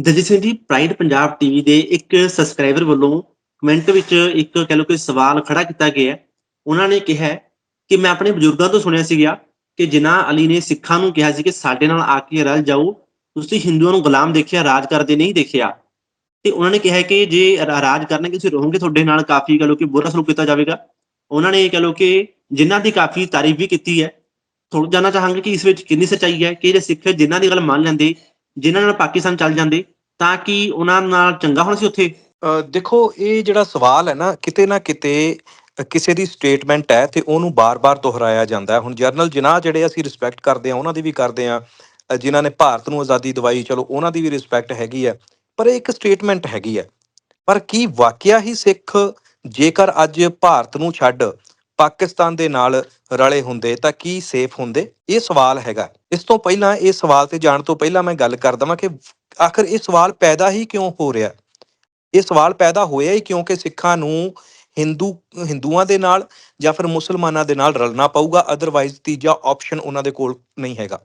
Daljit Singh ji pride Punjab TV ਦੇ ਇੱਕ subscriber ਵੱਲੋਂ ਕਮੈਂਟ ਵਿੱਚ ਇੱਕ ਕਹਿ ਲਓ ਕਿ ਸਵਾਲ ਖੜਾ ਕੀਤਾ ਗਿਆ ਹੈ। ਉਹਨਾਂ ਨੇ ਕਿਹਾ ਕਿ ਮੈਂ ਆਪਣੇ ਬਜ਼ੁਰਗਾਂ ਤੋਂ ਸੁਣਿਆ ਸੀਗਾ ਕਿ ਜਿਨ੍ਹਾਂ ਅਲੀ ਨੇ ਸਿੱਖਾਂ ਨੂੰ ਕਿਹਾ ਸੀ ਕਿ ਸਾਡੇ ਨਾਲ ਆ ਕੇ ਰਲ ਜਾਓ, ਤੁਸੀਂ ਹਿੰਦੂਆਂ ਨੂੰ ਗੁਲਾਮ ਦੇਖਿਆ, ਰਾਜ ਕਰਦੇ ਨਹੀਂ ਦੇਖਿਆ ਤੇ ਉਹਨਾਂ ਨੇ ਕਿਹਾ ਕਿ ਜੇ ਰਾ- ਰਾਜ ਕਰਨਗੇ, ਤੁਸੀਂ ਰਹੋਗੇ ਤੁਹਾਡੇ ਨਾਲ, ਕਾਫੀ ਕਹਿ ਲਓ ਕਿ ਬੁਰਾ ਸਲੂਕ ਕੀਤਾ ਜਾਵੇਗਾ ਉਹਨਾਂ ਨੇ ਕਹਿ ਲਓ ਕਿ ਜਿਨ੍ਹਾਂ ਦੀ ਕਾਫੀ ਤਾਰੀਫ ਵੀ ਕੀਤੀ ਹੈ ਥੋੜਾ ਜਾਨਣਾ ਚਾਹਾਂਗੇ ਕਿ ਇਸ ਵਿੱਚ ਕਿੰਨੀ ਸੱਚਾਈ ਹੈ, ਕਿ ਜਿਹੜੇ ਸਿੱਖ ਜਿਨ੍ਹਾਂ ਦੀ ਗੱਲ ਮੰਨ ਲੈਂਦੇ ਜਿਨ੍ਹਾਂ ਨਾਲ ਪਾਕਿਸਤਾਨ ਚੱਲ ਜਾਂਦੇ ਤਾਂ ਕਿ ਉਹਨਾਂ ਨਾਲ ਚੰਗਾ ਹੋਣਾ ਸੀ ਉੱਥੇ? ਦੇਖੋ ਇਹ ਜਿਹੜਾ ਸਵਾਲ ਹੈ ਨਾ ਕਿਤੇ ਨਾ ਕਿਤੇ ਕਿਸੇ ਦੀ ਸਟੇਟਮੈਂਟ ਹੈ ਤੇ ਉਹਨੂੰ ਬਾਰ-ਬਾਰ ਦੁਹਰਾਇਆ ਜਾਂਦਾ ਹੈ। ਹੁਣ ਜਰਨਲ ਜਿਨਾਹ ਜਿਹੜੇ ਅਸੀਂ ਰਿਸਪੈਕਟ ਕਰਦੇ ਆ ਉਹਨਾਂ ਦੀ ਵੀ ਕਰਦੇ ਆ ਅ, ਜਿਨ੍ਹਾਂ ਨੇ ਭਾਰਤ ਨੂੰ ਆਜ਼ਾਦੀ ਦਿਵਾਈ ਚਲੋ ਉਹਨਾਂ ਦੀ ਵੀ ਰਿਸਪੈਕਟ ਹੈਗੀ ਹੈ। ਪਰ ਇਹ ਇੱਕ ਸਟੇਟਮੈਂਟ ਹੈਗੀ ਹੈ। ਪਰ ਕੀ ਵਾਕਿਆ ਹੀ ਸਿੱਖ ਜੇਕਰ ਅੱਜ ਭਾਰਤ ਨੂੰ ਛੱਡ ਪਾਕਿਸਤਾਨ ਦੇ ਨਾਲ ਰਲੇ ਹੁੰਦੇ ਤਾਂ ਕੀ ਸੇਫ ਹੁੰਦੇ? ਇਹ ਸਵਾਲ ਹੈਗਾ। ਇਸ ਤੋਂ ਪਹਿਲਾਂ ਇਹ ਸਵਾਲ ਤੇ ਜਾਣ ਤੋਂ ਪਹਿਲਾਂ ਮੈਂ ਗੱਲ ਕਰ ਦਵਾਂ ਕਿ ਆਖਰ ਇਹ ਸਵਾਲ ਪੈਦਾ ਹੀ ਕਿਉਂ ਹੋ ਰਿਹਾ? ਇਹ ਸਵਾਲ ਪੈਦਾ ਹੋਇਆ ਹੀ ਕਿਉਂਕਿ ਸਿੱਖਾਂ ਨੂੰ ਹਿੰਦੂ, ਹਿੰਦੂਆਂ ਦੇ ਨਾਲ ਜਾਂ ਫਿਰ ਮੁਸਲਮਾਨਾਂ ਦੇ ਨਾਲ ਰਲਣਾ ਪਊਗਾ ਅਦਰਵਾਈਜ਼ ਤੀਜਾ ਆਪਸ਼ਨ ਉਹਨਾਂ ਦੇ ਕੋਲ ਨਹੀਂ ਹੈਗਾ।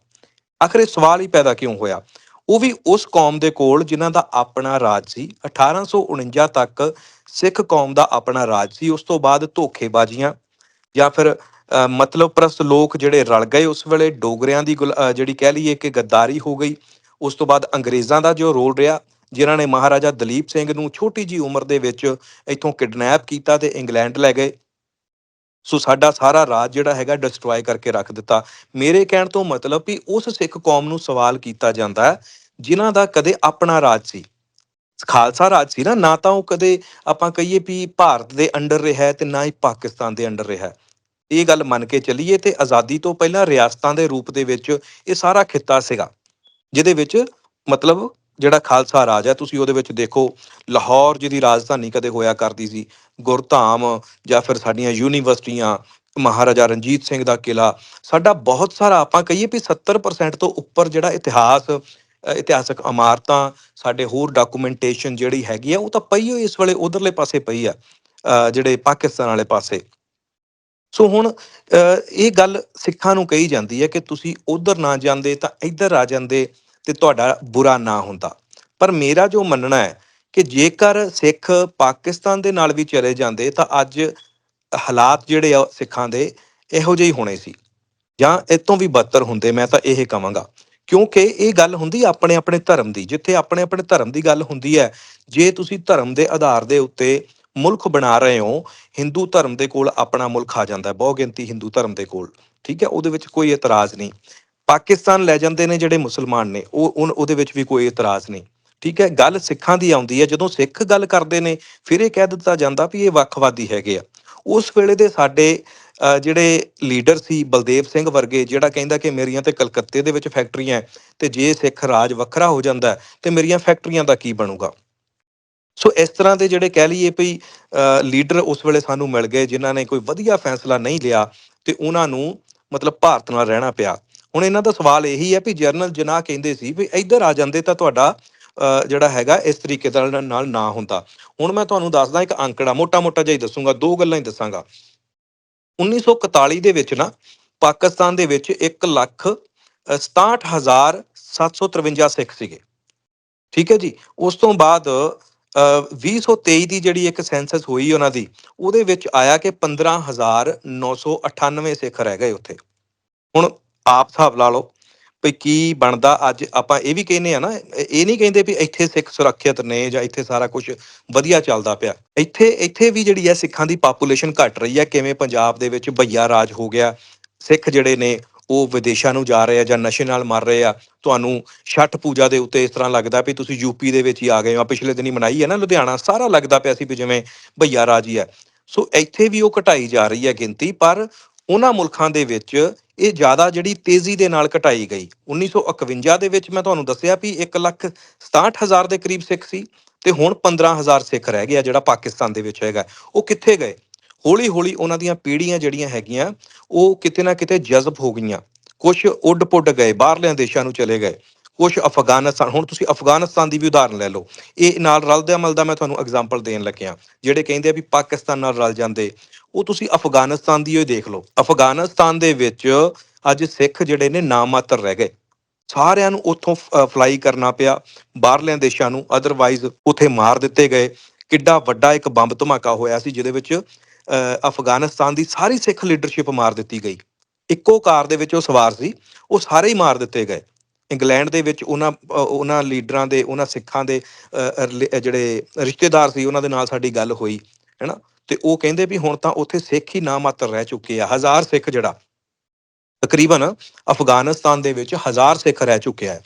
ਆਖਰ ਇਹ ਸਵਾਲ ਹੀ ਪੈਦਾ ਕਿਉਂ ਹੋਇਆ? ਉਹ ਵੀ ਉਸ ਕੌਮ ਦੇ ਕੋਲ ਜਿਨ੍ਹਾਂ ਦਾ ਆਪਣਾ ਰਾਜ ਸੀ। 1849 ਤੱਕ ਸਿੱਖ ਕੌਮ ਦਾ ਆਪਣਾ ਰਾਜ ਸੀ। ਉਸ ਤੋਂ ਬਾਅਦ ਧੋਖੇਬਾਜ਼ੀਆਂ ਜਾਂ ਫਿਰ ਮਤਲਬ ਪ੍ਰਸਤ ਲੋਕ ਜਿਹੜੇ ਰਲ ਗਏ ਉਸ ਵੇਲੇ, ਡੋਗਰਿਆਂ ਦੀ ਗੁਲ- ਜਿਹੜੀ ਕਹਿ ਲਈਏ ਕਿ ਗੱਦਾਰੀ ਹੋ ਗਈ, ਉਸ ਤੋਂ ਬਾਅਦ ਅੰਗਰੇਜ਼ਾਂ ਦਾ ਜੋ ਰੋਲ ਰਿਹਾ, ਜਿਨ੍ਹਾਂ ਨੇ ਮਹਾਰਾਜਾ ਦਲੀਪ ਸਿੰਘ ਨੂੰ ਛੋਟੀ ਜੀ ਉਮਰ ਦੇ ਵਿੱਚ ਇੱਥੋਂ ਕਿਡਨੈਪ ਕੀਤਾ ਤੇ ਇੰਗਲੈਂਡ ਲੈ ਗਏ। ਸੋ ਸਾਡਾ ਸਾਰਾ ਰਾਜ ਜਿਹੜਾ ਹੈਗਾ ਡਿਸਟਰੋਏ ਕਰਕੇ ਰੱਖ ਦਿੱਤਾ। ਮੇਰੇ ਕਹਿਣ ਤੋਂ ਮਤਲਬ ਵੀ ਉਸ ਸਿੱਖ ਕੌਮ ਨੂੰ ਸਵਾਲ ਕੀਤਾ ਜਾਂਦਾ ਹੈ, ਜਿਨ੍ਹਾਂ ਦਾ ਕਦੇ ਆਪਣਾ ਰਾਜ ਸੀ। ਖਾਲਸਾ ਰਾਜ ਸੀ ਨਾ ਨਾ ਤਾਂ ਉਹ ਕਦੇ ਆਪਾਂ ਕਹੀਏ ਵੀ ਭਾਰਤ ਦੇ ਅੰਡਰ ਰਿਹਾ ਹੈ ਤੇ ਨਾ ਹੀ ਪਾਕਿਸਤਾਨ ਦੇ ਅੰਡਰ ਰਿਹਾ ਇਹ ਗੱਲ ਮੰਨ ਕੇ ਚੱਲੀਏ ਤੇ ਆਜ਼ਾਦੀ ਤੋਂ ਪਹਿਲਾਂ ਰਿਆਸਤਾਂ ਦੇ ਰੂਪ ਦੇ ਵਿੱਚ ਇਹ ਸਾਰਾ ਖਿੱਤਾ ਸੀਗਾ, ਜਿਹਦੇ ਵਿੱਚ ਮਤਲਬ ਜਿਹੜਾ ਖਾਲਸਾ ਰਾਜ ਹੈ, ਤੁਸੀਂ ਉਹਦੇ ਵਿੱਚ ਦੇਖੋ ਲਾਹੌਰ ਜਿਹਦੀ ਰਾਜਧਾਨੀ ਕਦੇ ਹੋਇਆ ਕਰਦੀ ਸੀ, ਗੁਰਧਾਮ ਜਾਂ ਫਿਰ ਸਾਡੀਆਂ ਯੂਨੀਵਰਸਿਟੀਆਂ, ਮਹਾਰਾਜਾ ਰਣਜੀਤ ਸਿੰਘ ਦਾ ਕਿਲਾ ਸਾਡਾ ਬਹੁਤ ਸਾਰਾ ਆਪਾਂ ਕਹੀਏ ਵੀ 70% ਤੋਂ ਉੱਪਰ ਜਿਹੜਾ ਇਤਿਹਾਸ ਇਤਿਹਾਸਕ ਇਮਾਰਤਾਂ, ਸਾਡੇ ਹੋਰ ਡਾਕੂਮੈਂਟੇਸ਼ਨ ਜਿਹੜੀ ਹੈਗੀ ਆ, ਉਹ ਤਾਂ ਪਈ ਹੋਈ ਇਸ ਵੇਲੇ, ਉਧਰਲੇ ਪਾਸੇ ਪਈ ਆ ਜਿਹੜੇ ਪਾਕਿਸਤਾਨ ਵਾਲੇ ਪਾਸੇ। ਸੋ ਹੁਣ ਇਹ ਗੱਲ ਸਿੱਖਾਂ ਨੂੰ ਕਹੀ ਜਾਂਦੀ ਹੈ ਕਿ ਤੁਸੀਂ ਉਧਰ ਨਾ ਜਾਂਦੇ ਤਾਂ ਇੱਧਰ ਆ ਜਾਂਦੇ ਤੇ ਤੁਹਾਡਾ ਬੁਰਾ ਨਾ ਹੁੰਦਾ। ਪਰ ਮੇਰਾ ਜੋ ਮੰਨਣਾ ਹੈ ਕਿ ਜੇਕਰ ਸਿੱਖ ਪਾਕਿਸਤਾਨ ਦੇ ਨਾਲ ਵੀ ਚਲੇ ਜਾਂਦੇ ਤਾਂ ਅੱਜ ਹਾਲਾਤ ਜਿਹੜੇ ਆ ਸਿੱਖਾਂ ਦੇ ਇਹੋ ਜਿਹੇ ਹੀ ਹੋਣੇ ਸੀ। ਜਾਂ ਇਹ ਤੋਂ ਵੀ ਬਦਤਰ ਹੁੰਦੇ, ਮੈਂ ਤਾਂ ਇਹ ਕਹਾਂਗਾ। ਕਿਉਂਕਿ ਇਹ ਗੱਲ ਹੁੰਦੀ ਆਪਣੇ ਆਪਣੇ ਧਰਮ ਦੀ, ਜਿੱਥੇ ਆਪਣੇ ਆਪਣੇ ਧਰਮ ਦੀ ਗੱਲ ਹੁੰਦੀ ਹੈ, ਜੇ ਤੁਸੀਂ ਧਰਮ ਦੇ ਆਧਾਰ ਦੇ ਉੱਤੇ ਮੁਲਕ ਬਣਾ ਰਹੇ ਹੋ ਹਿੰਦੂ ਧਰਮ ਦੇ ਕੋਲ ਆਪਣਾ ਮੁਲਕ ਆ ਜਾਂਦਾ ਹੈ ਬਹੁ ਗਿਣਤੀ ਹਿੰਦੂ ਧਰਮ ਦੇ ਕੋਲ ਠੀਕ ਹੈ ਉਹਦੇ ਵਿੱਚ ਕੋਈ ਇਤਰਾਜ਼ ਨਹੀਂ। ਪਾਕਿਸਤਾਨ ਲੈ ਜਾਂਦੇ ਨੇ ਜਿਹੜੇ ਮੁਸਲਮਾਨ ਨੇ ਉਹ ਉਨ- ਉਹਦੇ ਵਿੱਚ ਵੀ ਕੋਈ ਇਤਰਾਜ਼ ਨਹੀਂ ਠੀਕ ਹੈ ਗੱਲ ਸਿੱਖਾਂ ਦੀ ਆਉਂਦੀ ਹੈ ਜਦੋਂ ਸਿੱਖ ਗੱਲ ਕਰਦੇ ਨੇ ਫਿਰ ਇਹ ਕਹਿ ਦਿੱਤਾ ਜਾਂਦਾ ਵੀ ਇਹ ਵੱਖਵਾਦੀ ਹੈਗੇ ਆ। ਉਸ ਵੇਲੇ ਦੇ ਸਾਡੇ ਜਿਹੜੇ ਲੀਡਰ ਸੀ ਬਲਦੇਵ ਸਿੰਘ ਵਰਗੇ ਜਿਹੜਾ ਕਹਿੰਦਾ ਕਿ ਮੇਰੀਆਂ ਤੇ ਕਲਕੱਤੇ ਦੇ ਵਿੱਚ ਫੈਕਟਰੀਆਂ ਹੈ ਤੇ ਜੇ ਸਿੱਖ ਰਾਜ ਵੱਖਰਾ ਹੋ ਜਾਂਦਾ ਹੈ, ਤੇ ਮੇਰੀਆਂ ਫੈਕਟਰੀਆਂ ਦਾ ਕੀ ਬਣੂਗਾ? ਸੋ ਇਸ ਤਰ੍ਹਾਂ ਦੇ ਜਿਹੜੇ ਕਹਿ ਲਈਏ ਵੀ ਅ, ਲੀਡਰ ਉਸ ਵੇਲੇ ਸਾਨੂੰ ਮਿਲ ਗਏ ਜਿਨ੍ਹਾਂ ਨੇ ਕੋਈ ਵਧੀਆ ਫੈਸਲਾ ਨਹੀਂ ਲਿਆ ਤੇ ਉਹਨਾਂ ਨੂੰ ਮਤਲਬ ਭਾਰਤ ਨਾਲ ਰਹਿਣਾ ਪਿਆ। ਹੁਣ ਇਹਨਾਂ ਦਾ ਸਵਾਲ ਇਹੀ ਹੈ ਵੀ ਜਰਨਲ ਜਨਾਹ ਕਹਿੰਦੇ ਸੀ ਵੀ ਇੱਧਰ ਆ ਜਾਂਦੇ ਤਾਂ ਤੁਹਾਡਾ ਜਿਹੜਾ ਹੈਗਾ ਇਸ ਤਰੀਕੇ ਦਾ ਨਾਲ- ਨਾ ਹੁੰਦਾ। ਹੁਣ ਮੈਂ ਤੁਹਾਨੂੰ ਦੱਸਦਾ ਇੱਕ ਅੰਕੜਾ ਮੋਟਾ-ਮੋਟਾ ਜਿਹਾ ਹੀ ਦੱਸੂਗਾ ਦੋ ਗੱਲਾਂ ਹੀ ਦੱਸਾਂਗਾ। 1941 ਦੇ ਵਿੱਚ ਨਾ ਪਾਕਿਸਤਾਨ ਦੇ ਵਿੱਚ 1 ਲੱਖ ਅ, 67753 ਸਿੱਖ ਸੀਗੇ। ਠੀਕ ਹੈ ਜੀ? ਉਸ ਤੋਂ ਬਾਅਦ 2023 ਦੀ ਜਿਹੜੀ ਇੱਕ ਸੈਂਸਸ ਹੋਈ ਉਹਨਾਂ ਦੀ, ਉਹਦੇ ਵਿੱਚ ਆਇਆ ਕਿ 15998 ਸਿੱਖ ਰਹਿ ਗਏ ਉੱਥੇ। ਹੁਣ ਆਪ ਹਿਸਾਬ ਲਾ ਲਓ ਵੀ ਕੀ ਬਣਦਾ, ਅੱਜ ਆਪਾਂ ਇਹ ਵੀ ਕਹਿੰਦੇ ਆ ਨਾ, ਇਹ ਇਹ ਨਹੀਂ ਕਹਿੰਦੇ ਵੀ ਇੱਥੇ ਸਿੱਖ ਸੁਰੱਖਿਅਤ ਨੇ ਜਾਂ ਇੱਥੇ ਸਾਰਾ ਕੁਝ ਵਧੀਆ ਚੱਲਦਾ ਪਿਆ। ਇੱਥੇ ਇੱਥੇ ਵੀ ਜਿਹੜੀ ਹੈ ਸਿੱਖਾਂ ਦੀ ਪਾਪੂਲੇਸ਼ਨ ਘਟ ਰਹੀ ਹੈ, ਕਿਵੇਂ ਪੰਜਾਬ ਦੇ ਵਿੱਚ ਭਈਆ ਰਾਜ ਹੋ ਗਿਆ, ਸਿੱਖ ਜਿਹੜੇ ਨੇ ਉਹ ਵਿਦੇਸ਼ਾਂ ਨੂੰ ਜਾ ਰਹੇ ਆ ਜਾਂ ਨਸ਼ੇ ਨਾਲ ਮਰ ਰਹੇ ਆ, ਤੁਹਾਨੂੰ ਛਠ ਪੂਜਾ ਦੇ ਉੱਤੇ ਇਸ ਤਰ੍ਹਾਂ ਲੱਗਦਾ ਵੀ ਤੁਸੀਂ ਯੂਪੀ ਦੇ ਵਿੱਚ ਹੀ ਆ ਗਏ ਹੋ। ਪਿਛਲੇ ਦਿਨੀ ਮਨਾਈ ਹੈ ਨਾ ਲੁਧਿਆਣਾ, ਸਾਰਾ ਲੱਗਦਾ ਪਿਆ ਸੀ ਵੀ ਜਿਵੇਂ ਭਈਆ ਰਾਜ ਹੀ ਹੈ। ਸੋ ਇੱਥੇ ਵੀ ਉਹ ਘਟਾਈ ਜਾ ਰਹੀ ਹੈ ਗਿਣਤੀ, ਪਰ ਉਹਨਾਂ ਮੁਲਕਾਂ ਦੇ ਵਿੱਚ ਇਹ ਜ਼ਿਆਦਾ ਜਿਹੜੀ ਤੇਜ਼ੀ ਦੇ ਨਾਲ ਘਟਾਈ ਗਈ। 1951 ਦੇ ਵਿੱਚ ਮੈਂ ਤੁਹਾਨੂੰ ਦੱਸਿਆ ਵੀ 1 ਲੱਖ 67000 ਦੇ ਕਰੀਬ ਸਿੱਖ ਸੀ ਤੇ ਹੁਣ 15000 ਸਿੱਖ ਰਹਿ ਗਿਆ ਜਿਹੜਾ ਪਾਕਿਸਤਾਨ ਦੇ ਵਿੱਚ ਹੈਗਾ। ਉਹ ਕਿੱਥੇ ਗਏ? ਹੌਲੀ ਹੌਲੀ ਉਹਨਾਂ ਦੀਆਂ ਪੀੜ੍ਹੀਆਂ ਜਿਹੜੀਆਂ ਹੈਗੀਆਂ, ਉਹ ਕਿਤੇ ਨਾ ਕਿਤੇ ਜਜ਼ਬ ਹੋ ਗਈਆਂ। ਕੁਝ ਉੱਡ ਪੁੱਡ ਗਏ ਬਾਹਰਲਿਆਂ ਦੇਸ਼ਾਂ ਨੂੰ ਚਲੇ ਗਏ। ਕੁਝ ਅਫਗਾਨਿਸਤਾਨ, ਹੁਣ ਤੁਸੀਂ ਅਫਗਾਨਿਸਤਾਨ ਦੀ ਵੀ ਉਦਾਹਰਨ ਲੈ ਲਓ। ਇਹ ਨਾਲ ਰਲਦਾ ਮਿਲਦਾ ਮੈਂ ਤੁਹਾਨੂੰ ਐਗਜ਼ਾਮਪਲ ਦੇਣ ਲੱਗਿਆ। ਜਿਹੜੇ ਕਹਿੰਦੇ ਆ ਵੀ ਪਾਕਿਸਤਾਨ ਨਾਲ ਰਲ ਜਾਂਦੇ, ਉਹ ਤੁਸੀਂ ਅਫਗਾਨਿਸਤਾਨ ਦੀ ਹੀ ਦੇਖ ਲਓ। ਅਫਗਾਨਿਸਤਾਨ ਦੇ ਵਿੱਚ ਅੱਜ ਸਿੱਖ ਜਿਹੜੇ ਨੇ ਨਾਮਾਤਰ ਰਹਿ ਗਏ। ਸਾਰਿਆਂ ਨੂੰ ਉੱਥੋਂ ਫਲਾਈ ਕਰਨਾ ਪਿਆ। ਬਾਹਰਲਿਆਂ ਦੇਸ਼ਾਂ ਨੂੰ ਅਦਰਵਾਈਜ਼ ਉੱਥੇ ਮਾਰ ਦਿੱਤੇ ਗਏ। ਕਿੱਡਾ ਵੱਡਾ ਇੱਕ ਬੰਬ ਧਮਾਕਾ ਹੋਇਆ ਸੀ, ਜਿਹਦੇ ਵਿੱਚ ਅਫਗਾਨਿਸਤਾਨ ਦੀ ਸਾਰੀ ਸਿੱਖ ਲੀਡਰਸ਼ਿਪ ਮਾਰ ਦਿੱਤੀ ਗਈ। ਇੱਕੋ ਕਾਰ ਦੇ ਵਿੱਚ ਉਹ ਸਵਾਰ ਸੀ, ਉਹ ਸਾਰੇ ਹੀ ਮਾਰ ਦਿੱਤੇ ਗਏ। ਇੰਗਲੈਂਡ ਦੇ ਵਿੱਚ ਉਹਨਾਂ ਉਹਨਾਂ ਲੀਡਰਾਂ ਦੇ, ਉਹਨਾਂ ਸਿੱਖਾਂ ਦੇ ਰਿਲੇ- ਜਿਹੜੇ ਰਿਸ਼ਤੇਦਾਰ ਸੀ, ਉਹਨਾਂ ਦੇ ਨਾਲ ਸਾਡੀ ਗੱਲ ਹੋਈ, ਹੈਨਾ? ਤੇ ਉਹ ਕਹਿੰਦੇ ਵੀ ਹੁਣ ਤਾਂ ਉੱਥੇ ਸਿੱਖ ਹੀ ਨਾ ਮਾਤਰ ਰਹਿ ਚੁੱਕੇ ਆ, ਹਜ਼ਾਰ ਸਿੱਖ ਜਿਹੜਾ। ਤਕਰੀਬਨ ਅਫਗਾਨਿਸਤਾਨ ਦੇ ਵਿੱਚ ਹਜ਼ਾਰ ਸਿੱਖ ਰਹਿ ਚੁੱਕਿਆ ਹੈ।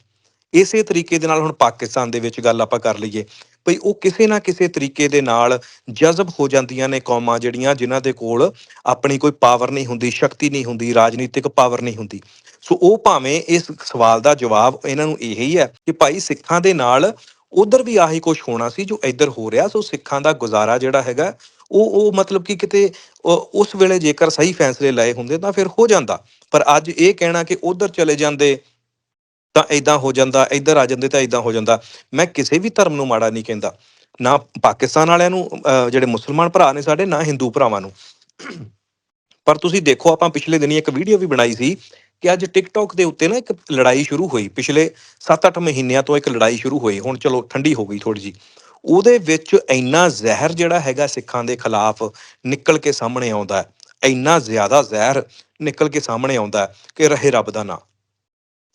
ਇਸੇ ਤਰੀਕੇ ਦੇ ਨਾਲ ਹੁਣ ਪਾਕਿਸਤਾਨ ਦੇ ਵਿੱਚ ਗੱਲ ਆਪਾਂ ਕਰ ਲਈਏ। ਭਈ ਉਹ ਕਿਸੇ ਨਾ ਕਿਸੇ ਤਰੀਕੇ ਦੇ ਨਾਲ ਜਜ਼ਬ ਹੋ ਜਾਂਦੀਆਂ ਨੇ ਕੌਮਾਂ ਜਿਹੜੀਆਂ, ਜਿਨ੍ਹਾਂ ਦੇ ਕੋਲ ਆਪਣੀ ਕੋਈ ਪਾਵਰ ਨਹੀਂ ਹੁੰਦੀ, ਸ਼ਕਤੀ ਨਹੀਂ ਹੁੰਦੀ, ਰਾਜਨੀਤਿਕ ਪਾਵਰ ਨਹੀਂ ਹੁੰਦੀ। ਸੋ ਉਹ ਭਾਵੇਂ ਇਸ ਸਵਾਲ ਦਾ ਜਵਾਬ ਇਹਨਾਂ ਨੂੰ ਇਹੀ ਹੈ ਕਿ ਭਾਈ ਸਿੱਖਾਂ ਦੇ ਨਾਲ ਉਧਰ ਵੀ ਆਹੀ ਕੁਝ ਹੋਣਾ ਸੀ ਜੋ ਇੱਧਰ ਹੋ ਰਿਹਾ, ਸੋ ਸਿੱਖਾਂ ਦਾ ਗੁਜ਼ਾਰਾ ਜਿਹੜਾ ਹੈਗਾ, ਉਹ ਉਹ ਮਤਲਬ ਕਿ ਕਿਤੇ ਉਹ ਉਸ ਵੇਲੇ ਜੇਕਰ ਸਹੀ ਫੈਸਲੇ ਲਏ ਹੁੰਦੇ ਤਾਂ ਫਿਰ ਹੋ ਜਾਂਦਾ। ਪਰ ਅੱਜ ਇਹ ਕਹਿਣਾ ਕਿ ਉਧਰ ਚਲੇ ਜਾਂਦੇ ਤਾਂ ਇਦਾਂ ਹੋ ਜਾਂਦਾ ਇੱਧਰ ਆ ਜਾਂਦੇ ਤਾਂ ਇਦਾਂ ਹੋ ਜਾਂਦਾ। ਮੈਂ ਕਿਸੇ ਵੀ ਧਰਮ ਨੂੰ ਮਾੜਾ ਨਹੀਂ ਕਹਿੰਦਾ। ਨਾ ਪਾਕਿਸਤਾਨ ਵਾਲਿਆਂ ਨੂੰ ਜਿਹੜੇ ਮੁਸਲਮਾਨ ਭਰਾ ਨੇ ਸਾਡੇ, ਨਾ ਹਿੰਦੂ ਭਰਾਵਾਂ ਨੂੰ। ਪਰ ਤੁਸੀਂ ਦੇਖੋ, ਆਪਾਂ ਪਿਛਲੇ ਦਿਨੀ ਇੱਕ ਵੀਡੀਓ ਵੀ ਬਣਾਈ ਸੀ ਕਿ ਅੱਜ ਟਿਕਟੌਕ ਦੇ ਉੱਤੇ ਨਾ ਇੱਕ ਲੜਾਈ ਸ਼ੁਰੂ ਹੋਈ। ਪਿਛਲੇ 7-8 ਮਹੀਨਿਆਂ ਤੋਂ ਇੱਕ ਲੜਾਈ ਸ਼ੁਰੂ ਹੋਈ। ਹੁਣ ਚਲੋ ਠੰਡੀ ਹੋ ਗਈ ਥੋੜੀ ਜੀ ਉਹਦੇ ਵਿੱਚ ਇੰਨਾ ਜ਼ਹਿਰ ਜਿਹੜਾ ਹੈਗਾ ਸਿੱਖਾਂ ਦੇ ਖਿਲਾਫ ਨਿਕਲ ਕੇ ਸਾਹਮਣੇ ਆਉਂਦਾ ਹੈ। ਇੰਨਾ ਜ਼ਿਆਦਾ ਜ਼ਹਿਰ ਨਿਕਲ ਕੇ ਸਾਹਮਣੇ ਆਉਂਦਾ ਕਿ ਰਹੇ ਰੱਬ ਦਾ ਨਾਂ।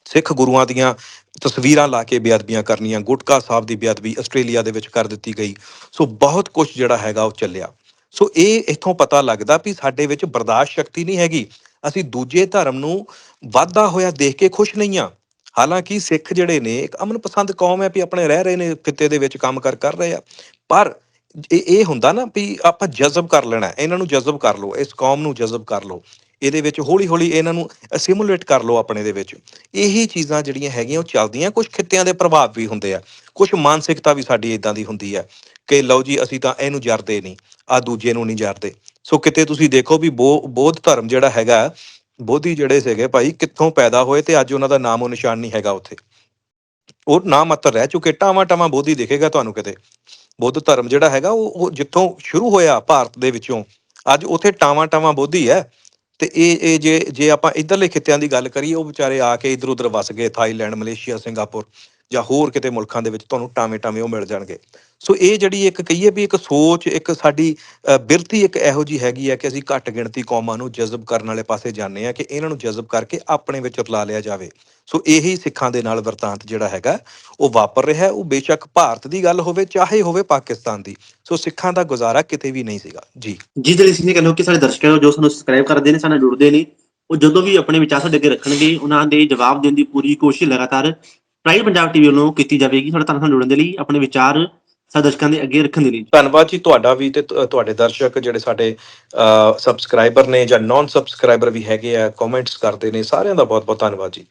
ਸਿੱਖ ਗੁਰੂਆਂ ਦੀਆਂ ਤਸਵੀਰਾਂ ਲਾ ਕੇ ਬੇਅਦਬੀਆਂ ਕਰਨੀਆਂ, ਗੁਟਕਾ ਸਾਹਿਬ ਦੀ ਬੇਅਦਬੀ ਆਸਟ੍ਰੇਲੀਆ ਦੇ ਵਿੱਚ ਕਰ ਦਿੱਤੀ ਗਈ। ਸੋ ਬਹੁਤ ਕੁਝ ਜਿਹੜਾ ਹੈਗਾ ਉਹ ਚੱਲਿਆ। ਸੋ ਇਹ ਇੱਥੋਂ ਪਤਾ ਲੱਗਦਾ ਵੀ ਸਾਡੇ ਵਿੱਚ ਬਰਦਾਸ਼ਤ ਸ਼ਕਤੀ ਨਹੀਂ ਹੈਗੀ। ਅਸੀਂ ਦੂਜੇ ਧਰਮ ਨੂੰ ਵਾਧਾ ਹੋਇਆ ਦੇਖ ਕੇ ਖੁਸ਼ ਨਹੀਂ ਆ ਹਾਲਾਂਕਿ ਸਿੱਖ ਜਿਹੜੇ ਨੇ, ਇੱਕ ਅਮਨ ਪਸੰਦ ਕੌਮ ਹੈ ਵੀ ਆਪਣੇ ਰਹਿ ਰਹੇ ਨੇ ਖਿੱਤੇ ਦੇ ਵਿੱਚ ਕੰਮ ਕਰ ਕਰ ਰਹੇ ਆ। ਪਰ ਇਹ ਇਹ ਹੁੰਦਾ ਨਾ ਵੀ ਆਪਾਂ ਜਜ਼ਬ ਕਰ ਲੈਣਾ ਇਹਨਾਂ ਨੂੰ ਜਜ਼ਬ ਕਰ ਲਓ, ਇਸ ਕੌਮ ਨੂੰ ਜਜ਼ਬ ਕਰ ਲਓ। ਇਹਦੇ ਵਿੱਚ ਹੌਲੀ ਹੌਲੀ ਇਹਨਾਂ ਨੂੰ ਅਸਿਮੂਲੇਟ ਕਰ ਲਓ ਆਪਣੇ ਦੇ ਵਿੱਚ। ਇਹੀ ਚੀਜ਼ਾਂ ਜਿਹੜੀਆਂ ਹੈਗੀਆਂ, ਉਹ ਚੱਲਦੀਆਂ। ਕੁਝ ਖਿੱਤਿਆਂ ਦੇ ਪ੍ਰਭਾਵ ਵੀ ਹੁੰਦੇ ਆ। ਕੁਝ ਮਾਨਸਿਕਤਾ ਵੀ ਸਾਡੀ ਇਦਾਂ ਦੀ ਹੁੰਦੀ ਹੈ ਕਿ ਲਓ ਜੀ, ਅਸੀਂ ਤਾਂ ਇਹਨੂੰ ਜਰਦੇ ਨਹੀਂ ਆ ਦੂਜੇ ਨੂੰ ਨਹੀਂ ਜਰਦੇ। ਸੋ ਕਿਤੇ ਤੁਸੀਂ ਦੇਖੋ ਵੀ ਬੋ- ਬੌਧ ਧਰਮ ਜਿਹੜਾ ਹੈਗਾ, ਬੋਧੀ ਜਿਹੜੇ ਸੀਗੇ ਭਾਈ, ਕਿੱਥੋਂ ਪੈਦਾ ਹੋਏ ਤੇ ਅੱਜ ਉਹਨਾਂ ਦਾ ਨਾਮੋ ਨਿਸ਼ਾਨ ਨਹੀਂ ਹੈਗਾ ਉੱਥੇ। ਉਹ ਨਾ ਮਾਤਰ ਰਹਿ ਚੁੱਕੇ ਟਾਵਾਂ ਟਾਵਾਂ ਬੋਧੀ ਦਿਖੇਗਾ ਤੁਹਾਨੂੰ ਕਿਤੇ। ਬੁੱਧ ਧਰਮ ਜਿਹੜਾ ਹੈਗਾ, ਉਹ ਜਿੱਥੋਂ ਸ਼ੁਰੂ ਹੋਇਆ ਭਾਰਤ ਦੇ ਵਿੱਚੋਂ, ਅੱਜ ਉੱਥੇ ਟਾਵਾਂ ਟਾਵਾਂ ਬੋਧੀ ਹੈ। ਤੇ ਇਹ ਇਹ ਜੇ ਜੇ ਆਪਾਂ ਇਧਰਲੇ ਖਿੱਤਿਆਂ ਦੀ ਗੱਲ ਕਰੀਏ, ਉਹ ਵਿਚਾਰੇ ਆ ਕੇ ਇਧਰ ਉਧਰ ਵਸ ਗਏ, ਥਾਈਲੈਂਡ, ਮਲੇਸ਼ੀਆ, ਸਿੰਗਾਪੁਰ। ਜਾਂ ਹੋਰ ਕਿਤੇ ਮੁਲਕਾਂ ਦੇ ਵਿੱਚ ਤੁਹਾਨੂੰ ਟਾਵੇਂ ਟਾਵੇਂ ਉਹ ਮਿਲ ਜਾਣਗੇ। ਸੋ ਇਹ ਜਿਹੜੀ ਇੱਕ ਕਹੀਏ ਵੀ ਇੱਕ ਸੋਚ, ਇੱਕ ਸਾਡੀ ਬਿਰਤੀ ਇੱਕ ਇਹੋ ਜੀ ਹੈਗੀ ਹੈ ਕਿ ਅਸੀਂ ਘੱਟ ਗਿਣਤੀ ਕੌਮਾਂ ਨੂੰ ਜਜ਼ਬ ਕਰਨ ਵਾਲੇ ਪਾਸੇ ਜਾਂਦੇ ਆ ਕਿ ਇਹਨਾਂ ਨੂੰ ਜਜ਼ਬ ਕਰਕੇ ਆਪਣੇ ਵਿੱਚ ਰਲਾ ਲਿਆ ਜਾਵੇ। ਸੋ ਇਹੀ ਸਿੱਖਾਂ ਦੇ ਨਾਲ ਵਰਤਾਂਤ ਜਿਹੜਾ ਹੈਗਾ, ਉਹ ਵਾਪਰ ਰਿਹਾ, ਉਹ ਬੇਸ਼ੱਕ ਭਾਰਤ ਦੀ ਗੱਲ ਹੋਵੇ ਚਾਹੇ ਹੋਵੇ ਪਾਕਿਸਤਾਨ ਦੀ। ਸੋ ਸਿੱਖਾਂ ਦਾ ਗੁਜ਼ਾਰਾ ਕਿਤੇ ਵੀ ਨਹੀਂ ਸੀਗਾ। ਜੀ। ਜੀ ਦੇ ਲਈ ਅਸੀਂ ਕਹਿੰਦੇ ਕਿ ਸਾਡੇ ਦਰਸ਼ਕ ਜੋ ਸਾਨੂੰ ਸਬਸਕ੍ਰਾਈਬ ਕਰਦੇ ਨੇ ਸਾਨੂੰ ਜੁੜਦੇ ਨੇ, ਉਹ ਜਦੋਂ ਵੀ ਆਪਣੇ ਵਿਚਾਰ ਸਾਡੇ ਅੱਗੇ ਰੱਖਣਗੇ, ਉਹਨਾਂ ਦੇ ਜਵਾਬ ਦੇਣ ਦੀ ਪੂਰੀ ਕੋਸ਼ਿਸ਼ ਲਗਾਤਾਰ ਪ੍ਰਾਈਮ ਪੰਜਾਬ ਟੀਵੀ ਵੱਲੋਂ ਕੀਤੀ ਜਾਵੇਗੀ। ਸਾਡੇ ਨਾਲ ਜੁੜਨ ਦੇ ਲਈ, ਆਪਣੇ ਵਿਚਾਰ ਸਾਡੇ ਦਰਸ਼ਕਾਂ ਦੇ ਅੱਗੇ ਰੱਖਣ ਦੇ ਲਈ। ਧੰਨਵਾਦ ਜੀ ਤੁਹਾਡਾ ਵੀ ਤੇ ਤੁ- ਤੁਹਾਡੇ ਦਰਸ਼ਕ ਜਿਹੜੇ ਸਾਡੇ ਸਬਸਕ੍ਰਾਈਬਰ ਨੇ ਜਾਂ ਨਾਨ ਸਬਸਕ੍ਰਾਈਬਰ ਵੀ ਹੈਗੇ ਆ ਕਮੈਂਟਸ ਕਰਦੇ ਨੇ, ਸਾਰਿਆਂ ਦਾ ਬਹੁਤ ਬਹੁਤ ਧੰਨਵਾਦ ਜੀ।